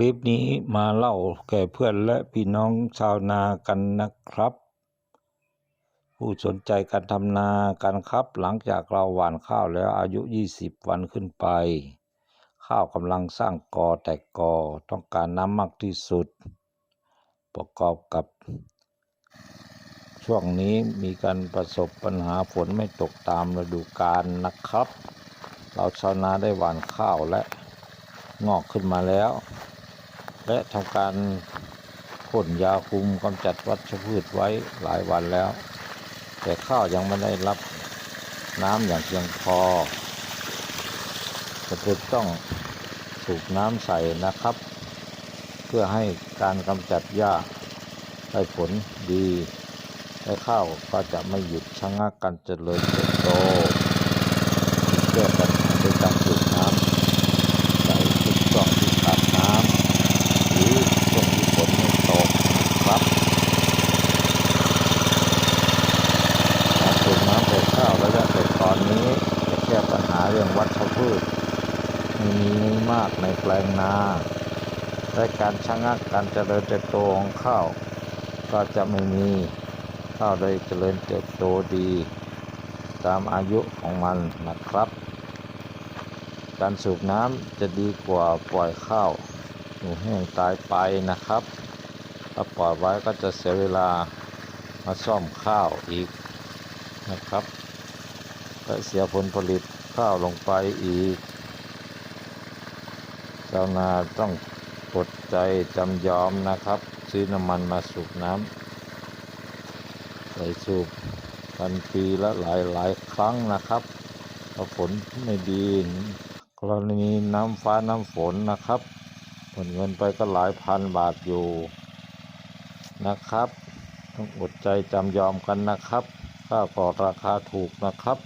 ลิปนี้มาเล่าแก่เพื่อนและพี่น้องชาวนากันนะครับ ผู้สนใจการทำนากันครับ หลังจากเราหว่านข้าวแล้วอายุ 20 วันขึ้นไป ข้าวกำลังสร้างกอแตกกอต้องการน้ำมากที่สุด ประกอบกับ ช่วงนี้มีการประสบปัญหาฝนไม่ตกตามฤดูกาลนะครับ เราชาวนาได้หว่านข้าวและงอกขึ้นมาแล้ว และทำการพ่นยาคุมกำจัดวัชพืชไว้หลายวันแล้ว แต่ข้าวยังไม่ได้รับน้ำอย่างเพียงพอจะเป็นต้องสูบน้ำใส่นะครับ เพื่อให้การกำจัดหญ้าได้ผลดีและข้าวก็จะไม่หยุดชะงักการเจริญเติบโตแก้ปัญหาด้วยการสูบน้ำใส่ทุกช่องที่ขาดน้ำหรือช่วงที่ฝนไม่ตกนะครับการสูบน้ำใส่ข้าวระยะแต่ตอ นี้จะแก้ปัญหาเรื่องวัชพืชม่มีมากในแปลงนาและการชะงักการเจริญเติบโตของข้าวก็จะไม่มีข้าวได้เจริญเติบโตดี ตามอายุของมันนะครับ การสูบน้ำจะดีกว่าปล่อยข้าวหนูแห้งตายไปนะครับ ถ้าปล่อยไว้ก็จะเสียเวลามาซ่อมข้าวอีกนะครับ และเสียผลผลิตข้าวลงไปอีก ชาวนาต้องกดใจจำยอมนะครับ ซื้อน้ำมันมาสูบน้ำใส่สูบกันปีละหลายหลายครั้งนะครับถ้าฝนไม่ดีกรณีน้ำฟ้าน้ำฝนนะครับหมดเงินไปก็หลายพันบาทอยู่นะครับ ต้องอดใจจำยอมกันนะครับ ข้าวก็ราคาถูกนะครับ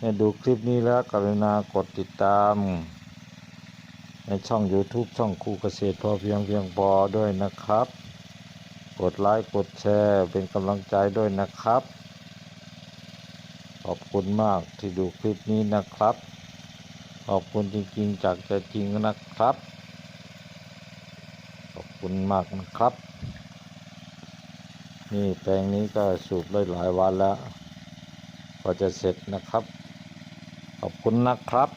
เมื่อดูคลิปนี้แล้วกรุณากดติดตาม ในช่อง YouTube ช่องครูเกษตรพอเพียงเพียงพอด้วยนะครับ กดไลค์กดแชร์เป็นกำลังใจด้วยนะครับ ขอบคุณมากที่ดูคลิปนี้นะครับ ขอบคุณจริงๆ จากใจจริงนะครับ ขอบคุณมากนะครับ นี่แปลงนี้ก็สูบได้หลายวันแล้วก็จะเสร็จนะครับ ขอบคุณนะครับ